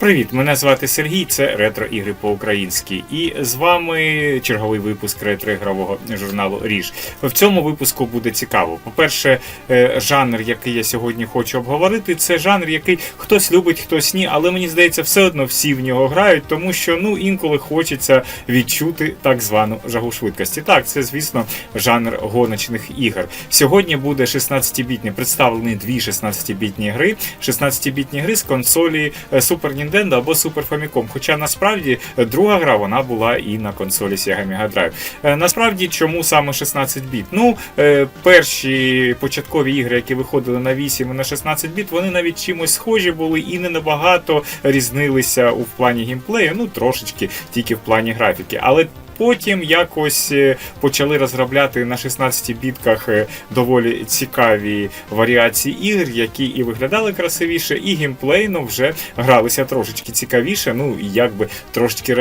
Привіт, мене звати Сергій, це ретро ігри по-українськи. І з вами черговий випуск ретро-ігрового журналу Ріж. В цьому випуску буде цікаво. По-перше, е, жанр, який я сьогодні хочу обговорити, це жанр, який хтось любить, хтось ні, але мені здається, все одно всі в нього грають, тому що ну інколи хочеться відчути так звану жагу швидкості. Так, це звісно жанр гоночних ігор. Сьогодні буде 16-бітні, представлені дві 16-бітні гри. 16-бітні гри з консолі е, Super Nintendo або Super Famicom. Хоча насправді е, друга гра вона була і на консолі Sega Mega Drive. Е, Насправді, чому саме 16 біт? Ну, е, перші початкові ігри, які виходили на 8 і на 16 біт, вони навіть чимось схожі були і не набагато різнилися у плані геймплею, ну трошечки тільки в плані графіки. Але Потім якось е, почали розробляти на 16 бітках е, доволі цікаві варіації ігр, які і виглядали красивіше, і геймплейно вже гралися трошечки цікавіше, ну і якби трошечки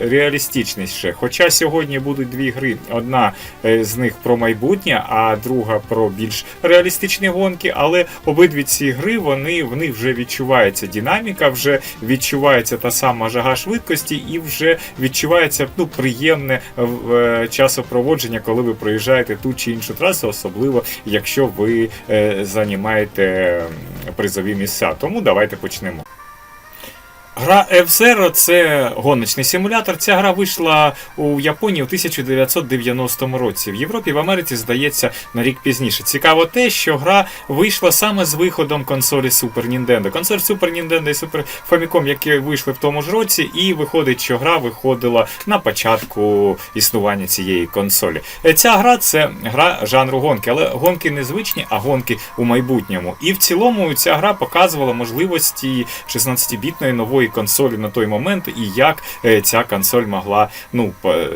реалістичніше. Хоча сьогодні будуть дві гри: одна е, з них про майбутнє, а друга про більш реалістичні гонки. Але обидві ці гри вони в них вже відчувається динаміка, вже відчувається та сама жага швидкості, і вже відчувається ну приємне е, часопроводження, коли ви проїжджаєте ту чи іншу трасу, особливо якщо ви е, займаєте призові місця. Тому давайте почнемо. Гра F-Zero це гоночний симулятор. Ця гра вийшла у Японії у 1990 році. В Європі в Америці, здається, на рік пізніше. Цікаво те, що гра вийшла саме з виходом консолі Super Nintendo. Консоль Super Nintendo і Super Famicom, які вийшли в тому ж році, і виходить, що гра виходила на початку існування цієї консолі. Е, Ця гра це гра жанру гонки, але гонки не звичні, а гонки у майбутньому. І в цілому ця гра показувала можливості 16-бітної нової консолі на той момент, і як е, ця консоль могла, ну е,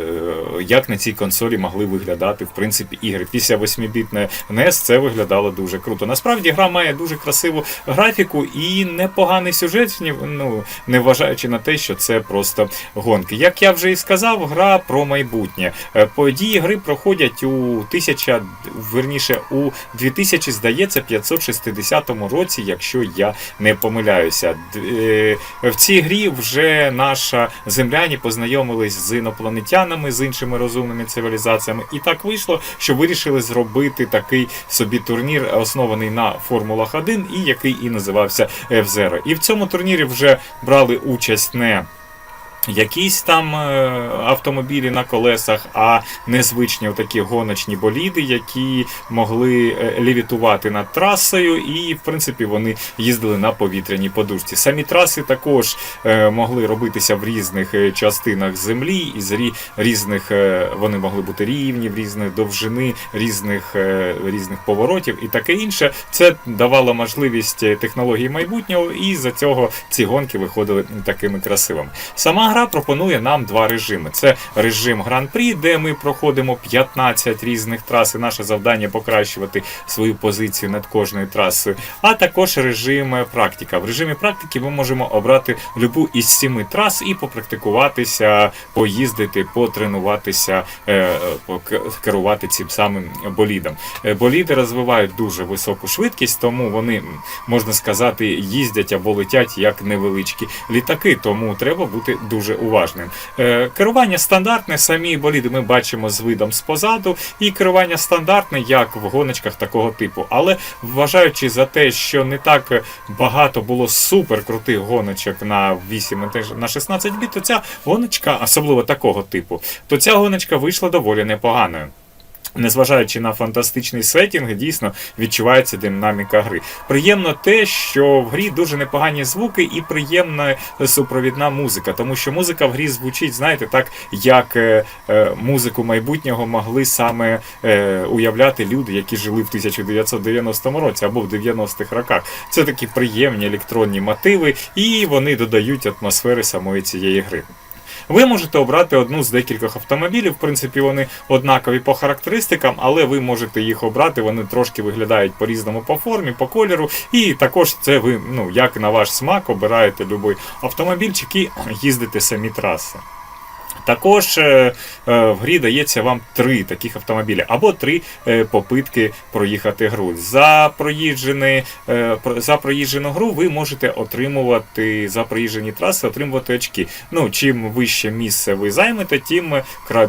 як на цій консолі могли виглядати в принципі ігри. Після 8-бітної NES це виглядало дуже круто. Насправді гра має дуже красиву графіку і непоганий сюжет, ну не вважаючи на те, що це просто гонки. Як я вже і сказав, гра про майбутнє. Е, Події гри проходять у 1000, верніше у 2000, здається, 560 році, якщо я не помиляюся. В цій грі вже наша земляні познайомились з інопланетянами, з іншими розумними цивілізаціями, і так вийшло, що вирішили зробити такий собі турнір, оснований на Формулах 1, і який і називався F-Zero. І в цьому турнірі вже брали участь не якісь там е, автомобілі на колесах, а незвичні такі гоночні боліди, які могли е, лівітувати над трасою, і в принципі вони їздили на повітряній подушці. Самі траси також е, могли робитися в різних частинах землі, і з різних вони могли бути рівні, в різних довжини, різних, різних поворотів і таке інше. Це давало можливість технології майбутнього, і за цього ці гонки виходили такими красивими. Сама гра пропонує нам два режими: це режим Гран-прі, де ми проходимо 15 різних трас, і наше завдання покращувати свою позицію над кожною трасою, а також режим е, практика. В режимі практики ми можемо обрати любу із сіми трас і попрактикуватися, поїздити, потренуватися, е, керувати цим самим болідом. Е, Боліди розвивають дуже високу швидкість, тому вони, можна сказати, їздять або летять як невеличкі літаки, тому треба бути дуже уважним. Е, Керування стандартне, самі боліди ми бачимо з видом спозаду, і керування стандартне, як в гоночках такого типу. Але вважаючи за те, що не так багато було супер крутих гоночок на 8 на 16 біт, то ця гоночка, особливо такого типу, то ця гоночка вийшла доволі непоганою. Незважаючи на фантастичний сетінг, дійсно відчувається динаміка гри. Приємно те, що в грі дуже непогані звуки і приємна супровідна музика, тому що музика в грі звучить, знаєте, так як е, е, музику майбутнього могли саме е, уявляти люди, які жили в 1990 році або в 90-х роках. Це такі приємні електронні мотиви, і вони додають атмосфери самої цієї гри. Ви можете обрати одну з декількох автомобілів. В принципі, вони однакові по характеристикам, але ви можете їх обрати. Вони трошки виглядають по-різному по формі, по кольору. І також це ви, ну як на ваш смак, обираєте будь-який автомобільчик і їздите самі траси. Також е, е, в грі дається вам три таких автомобілі або три е, попитки проїхати гру. За проїжджений, е, про- за проїжджену гру ви можете отримувати за проїжджені траси, отримувати очки. Ну, чим вище місце ви займете, тим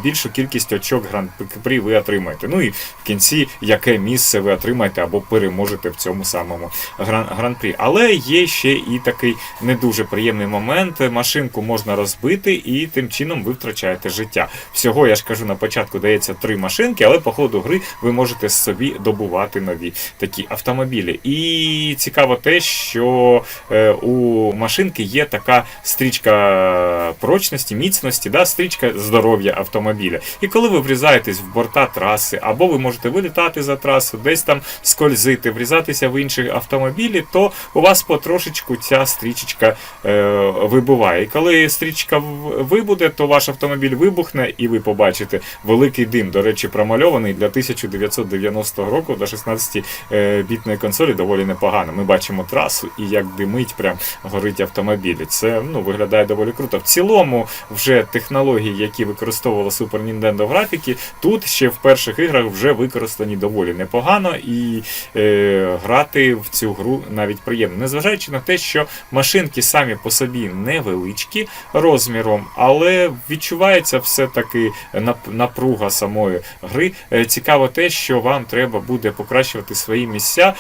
більшу кількість очок гран-прі ви отримаєте. Ну і в кінці яке місце ви отримаєте або переможете в цьому самому гран- гран-прі. Але є ще і такий не дуже приємний момент. Машинку можна розбити, і тим чином ви втрачаєте життя. Всього я ж кажу, на початку дається три машинки, але по ходу гри ви можете собі добувати нові такі автомобілі. І цікаво те, що е, у машинки є така стрічка прочності, міцності, да, стрічка здоров'я автомобіля. І коли ви врізаєтесь в борта траси, або ви можете вилітати за трасу, десь там скользити, врізатися в інші автомобілі, то у вас потрошечку ця стрічечка е, вибуває. І коли стрічка вибуде, то ваш автомобіль вибухне, і ви побачите великий дим. До речі, промальований для 1990 року до 16-бітної консолі доволі непогано. Ми бачимо трасу і як димить, прям горить автомобіль. Це ну, виглядає доволі круто. В цілому, вже технології, які використовувала Super Nintendo графіки, тут ще в перших іграх вже використані доволі непогано, і е, грати в цю гру навіть приємно. Незважаючи на те, що машинки самі по собі невеличкі розміром, але відчувається все-таки нап- напруга самої гри. Е, Цікаво те, що вам треба буде покращувати свої місця,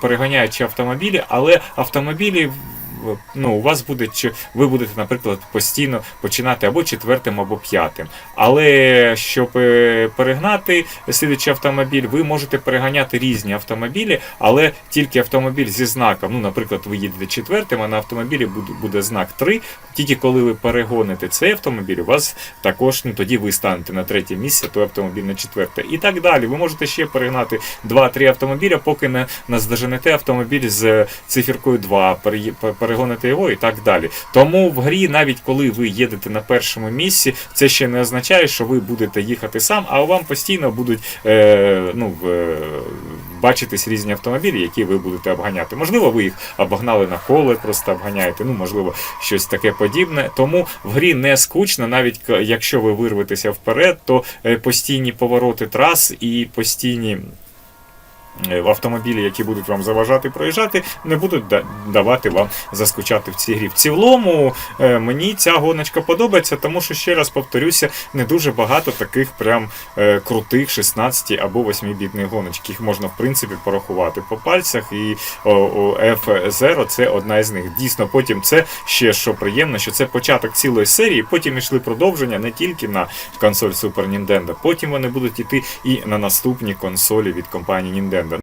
переганяючи автомобілі, але автомобілі. Ну, у вас буде чи ви будете, наприклад, постійно починати або четвертим, або п'ятим. Але щоб е, перегнати слідуючий автомобіль, ви можете переганяти різні автомобілі, але тільки автомобіль зі знаком. Ну, наприклад, ви їдете четвертим, а на автомобілі буде, буде знак 3. Тільки коли ви перегоните цей автомобіль, у вас також ну, тоді ви станете на третє місце, той автомобіль на четверте. І так далі. Ви можете ще перегнати 2-3 автомобіля, поки не наздоженете автомобіль з циферкою 2, переї- пе- перегоните його і так далі. Тому в грі, навіть коли ви їдете на першому місці, це ще не означає, що ви будете їхати сам, а вам постійно будуть е, ну, е, бачитись різні автомобілі, які ви будете обганяти. Можливо, ви їх обогнали на коле, просто обганяєте, ну можливо, щось таке подібне. Тому в грі не скучно, навіть якщо ви вирветеся вперед, то е, постійні повороти трас і постійні. Е, Автомобілі, які будуть вам заважати проїжджати, не будуть давати вам заскучати в цій грі. В цілому е, мені ця гоночка подобається, тому що ще раз повторюся, не дуже багато таких прям е, крутих 16 або 8-бітних гоночок. Їх можна в принципі порахувати по пальцях, і о, о, F0 це одна із них. Дійсно, потім це ще що приємно, що це початок цілої серії. Потім йшли продовження не тільки на консоль Super Nintendo, потім вони будуть іти і на наступні консолі від компанії Nintendo. agenda.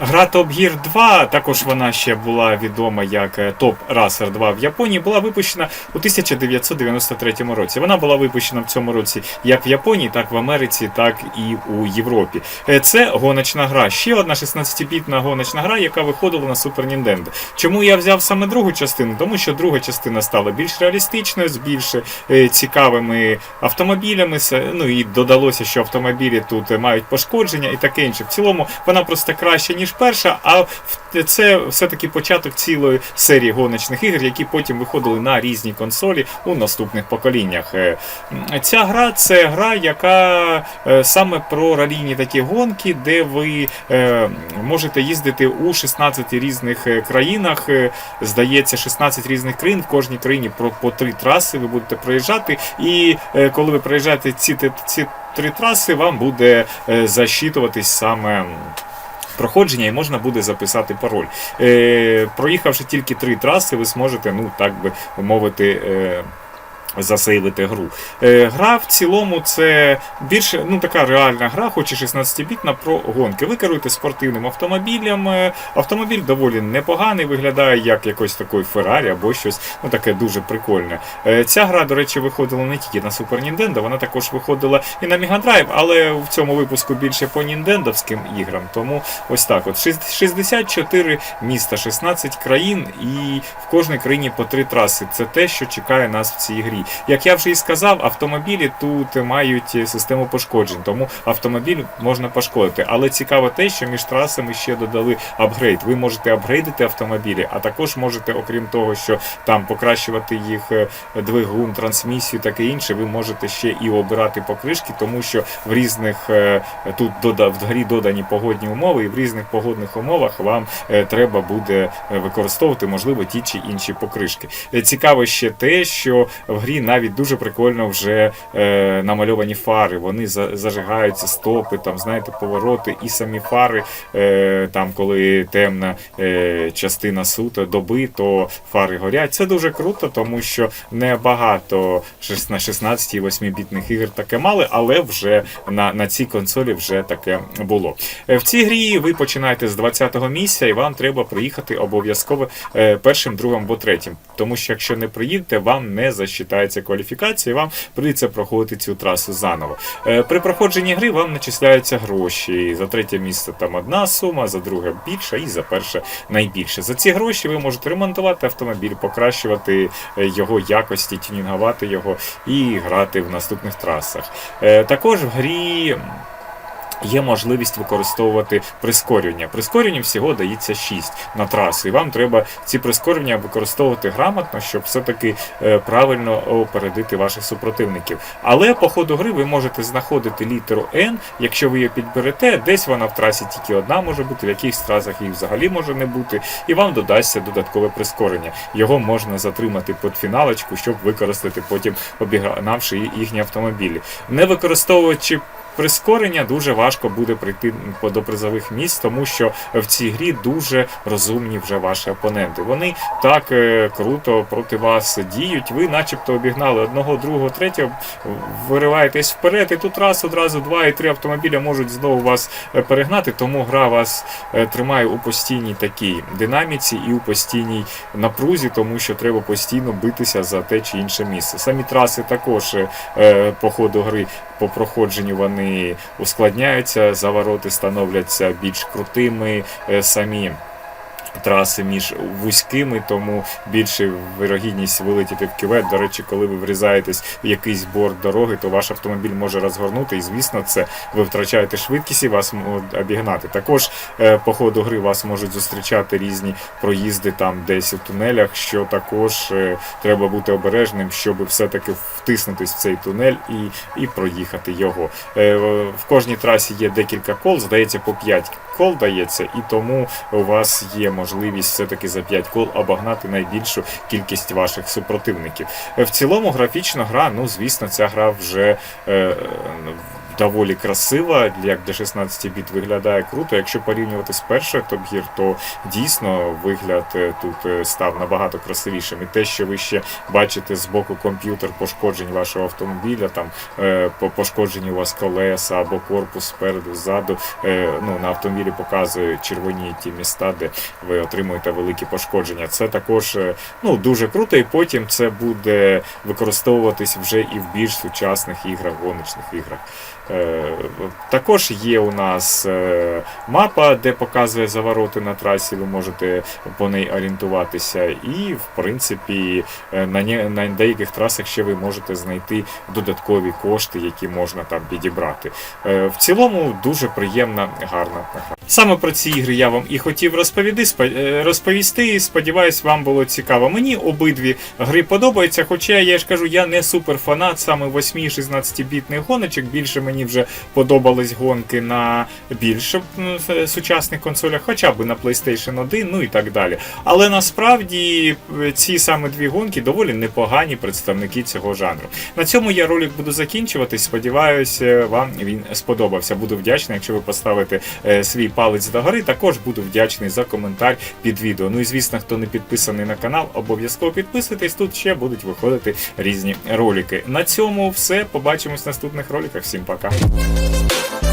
Гра Top Gear 2, також вона ще була відома як е, Top Racer 2 в Японії, була випущена у 1993 році. Вона була випущена в цьому році як в Японії, так в Америці, так і у Європі. Е, Це гоночна гра. Ще одна 16-бітна гоночна гра, яка виходила на Super Nintendo. Чому я взяв саме другу частину? Тому що друга частина стала більш реалістичною, з більш е, цікавими автомобілями. Ну і додалося, що автомобілі тут мають пошкодження і таке інше. В цілому вона просто краща, ніж перша, а це все-таки початок цілої серії гоночних ігор, які потім виходили на різні консолі у наступних поколіннях. Е, Ця гра це гра, яка е, саме про ралійні такі гонки, де ви е, можете їздити у 16 різних країнах. Здається, 16 різних країн. В кожній країні по три траси ви будете проїжджати. І коли ви проїжджаєте ці, ці, три траси, вам буде засчитуватись саме. Проходження і можна буде записати пароль. Е, проїхавши тільки три траси, ви зможете, ну так би мовити, е, засейвити гру. Е, гра в цілому це більше ну така реальна гра, хоч і 16-бітна, про гонки. Ви керуєте спортивним автомобілем. е, Автомобіль доволі непоганий, виглядає як якось такий Феррарі або щось ну таке дуже прикольне. Е, ця гра, до речі, виходила не тільки на Super Nintendo, вона також виходила і на Mega Drive, але в цьому випуску більше по ніндендовським іграм. Тому ось так: от Шість- 64 міста, 16 країн, і в кожній країні по три траси. Це те, що чекає нас в цій грі. Як я вже і сказав, автомобілі тут мають систему пошкоджень, тому автомобіль можна пошкодити. Але цікаво те, що між трасами ще додали апгрейд. Ви можете апгрейдити автомобілі, а також можете, окрім того, що там покращувати їх е, двигун, трансмісію, таке інше, ви можете ще і обирати покришки, тому що в різних е, тут в грі додані погодні умови, і в різних погодних умовах вам е, треба буде е, використовувати можливо ті чи інші покришки. Е, Цікаво ще те, що в грі навіть дуже прикольно вже е, намальовані фари. Вони за, зажигаються, стопи, там знаєте, повороти, і самі фари, е, там коли темна е, частина сута доби, то фари горять. Це дуже круто, тому що не багато шест- на 16 і 8-бітних ігор таке мали, але вже на, на цій консолі вже таке було. Е, В цій грі ви починаєте з 20-го місця, і вам треба проїхати обов'язково е, першим, другим або третім. Тому що якщо не приїдете, вам не засчитається кваліфікація, вам прийдеться проходити цю трасу заново. Е, При проходженні гри вам начисляються гроші. За третє місце там одна сума, за друге більша і за перше найбільше. За ці гроші ви можете ремонтувати автомобіль, покращувати е, його якості, тюнінгувати його і грати в наступних трасах. Е, Також в грі. Є можливість використовувати прискорювання. Прискорювання всього дається 6 на трасу, і вам треба ці прискорювання використовувати грамотно, щоб все-таки е, правильно опередити ваших супротивників. Але по ходу гри ви можете знаходити літеру N, якщо ви її підберете, десь вона в трасі тільки одна може бути, в якихось трасах її взагалі може не бути, і вам додасться додаткове прискорення. Його можна затримати під фіналочку, щоб використати потім, обігнавши їхні автомобілі. Не використовуючи прискорення дуже важко буде прийти до призових місць, тому що в цій грі дуже розумні вже ваші опоненти. Вони так е, круто проти вас діють. Ви, начебто, обігнали одного, другого, третього, вириваєтесь вперед, і тут раз одразу два і три автомобіля можуть знову вас е, перегнати. Тому гра вас е, тримає у постійній такій динаміці і у постійній напрузі, тому що треба постійно битися за те чи інше місце. Самі траси також по ходу гри по проходженню вони ускладняються, завороти становляться більш крутими, е, самі. Траси між вузькими, тому більше вирогідність вилетіти в кювет. До речі, коли ви врізаєтесь в якийсь борт дороги, то ваш автомобіль може розгорнути, і звісно, це ви втрачаєте швидкість і вас можуть обігнати. Також е, по ходу гри вас можуть зустрічати різні проїзди там десь у тунелях, що також е, треба бути обережним, щоб все-таки втиснутись в цей тунель і, і проїхати його. Е, В кожній трасі є декілька кол, здається, по 5 кол дається, і тому у вас є можливість все-таки за 5 кол обогнати найбільшу кількість ваших супротивників. Е, В цілому графічна гра, ну звісно, ця гра вже. Е, Доволі красива, як для 16 біт виглядає круто. Якщо порівнювати з першою Top Gear, то дійсно вигляд е, тут е, став набагато красивішим. І те, що ви ще бачите з боку комп'ютер пошкоджень вашого автомобіля, там е, пошкоджені у вас колеса або корпус спереду, ззаду. Ну, на автомобілі показує червоні ті міста, де ви отримуєте великі пошкодження. Це також ну, дуже круто, і потім це буде використовуватись вже і в більш сучасних іграх, гоночних іграх. Е, Також є у нас е, мапа, де показує завороти на трасі, ви можете по неї орієнтуватися. І, в принципі, е, на, деяких трасах ще ви можете знайти додаткові кошти, які можна там підібрати. В цілому дуже приємна, гарна. Саме про ці ігри я вам і хотів розповісти. Сподіваюсь, вам було цікаво. Мені обидві гри подобаються, хоча я ж кажу, я не суперфанат саме 8-16-бітних гоночок. Більше мені вже подобались гонки на більш е, сучасних консолях, хоча б на PlayStation 1, ну і так далі. Але насправді е, ці саме дві гонки доволі непогані представники цього жанру. На цьому я ролик буду закінчувати. Сподіваюся, вам він сподобався. Буду вдячний, якщо ви поставите е, свій палець догори. Також буду вдячний за коментар під відео. Ну і звісно, хто не підписаний на канал, обов'язково підписуйтесь. Тут ще будуть виходити різні ролики. На цьому все. Побачимось в наступних роликах. Всім пока.